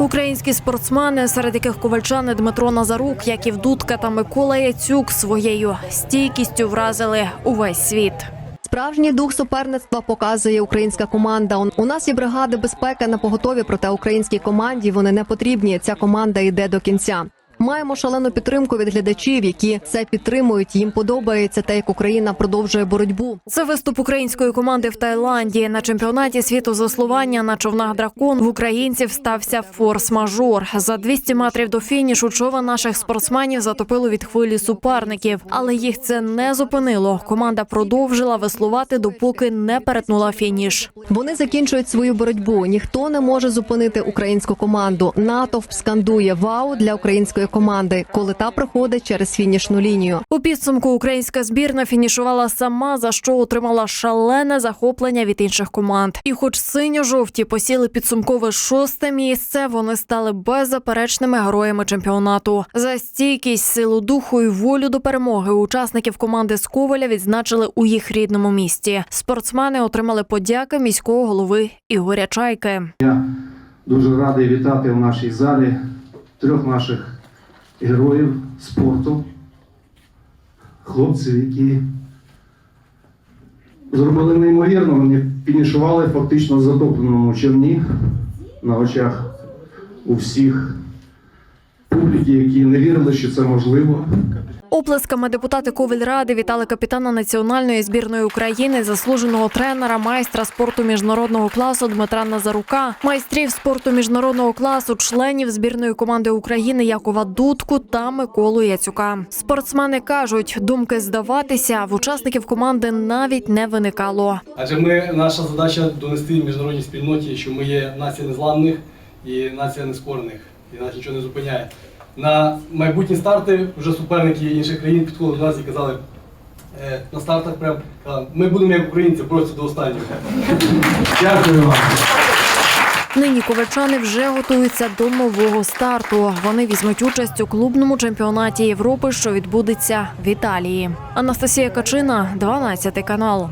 Українські спортсмени, серед яких ковальчани Дмитро Назарук, Яків Дудка та Микола Яцюк своєю стійкістю вразили увесь світ. Справжній дух суперництва показує українська команда. У нас є бригади безпеки на поготові, проте українській команді вони не потрібні. Ця команда йде до кінця. Маємо шалену підтримку від глядачів, які це підтримують. Їм подобається те, як Україна продовжує боротьбу. Це виступ української команди в Таїланді на чемпіонаті світу з веслування на човнах дракон в українців стався форс-мажор. За 200 метрів до фінішу човен наших спортсменів затопило від хвилі суперників, але їх це не зупинило. Команда продовжила веслувати, допоки не перетнула фініш. Вони закінчують свою боротьбу. Ніхто не може зупинити українську команду. Натовп скандує вау для української команди, коли та проходить через фінішну лінію. У підсумку українська збірна фінішувала сама, за що отримала шалене захоплення від інших команд. І, хоч синьо-жовті посіли підсумкове шосте місце, вони стали беззаперечними героями чемпіонату. За стійкість, силу духу і волю до перемоги учасників команди з Коваля відзначили у їх рідному місті. Спортсмени отримали подяки міського голови Ігоря Чайки. Я дуже радий вітати в нашій залі трьох наших героїв спорту, хлопців, які зробили неймовірно. Вони фінішували фактично затопленому човні на очах у всіх публіки, які не вірили, що це можливо. Оплесками депутати Ковельради вітали капітана національної збірної України, заслуженого тренера, майстра спорту міжнародного класу Дмитра Назарука, майстрів спорту міжнародного класу, членів збірної команди України Якова Дудку та Миколу Яцюка. Спортсмени кажуть, думки здаватися в учасників команди навіть не виникало. Адже ми наша задача донести міжнародній спільноті, що ми є нація незламних і нація нескорених, і нас нічого не зупиняє. На майбутні старти вже суперники інших країн підходили до нас і казали е, на стартах прям ми будемо як українці просто до останнього. Дякую вам. Нині ковальчани вже готуються до нового старту. Вони візьмуть участь у клубному чемпіонаті Європи, що відбудеться в Італії. Анастасія Качина, 12 канал.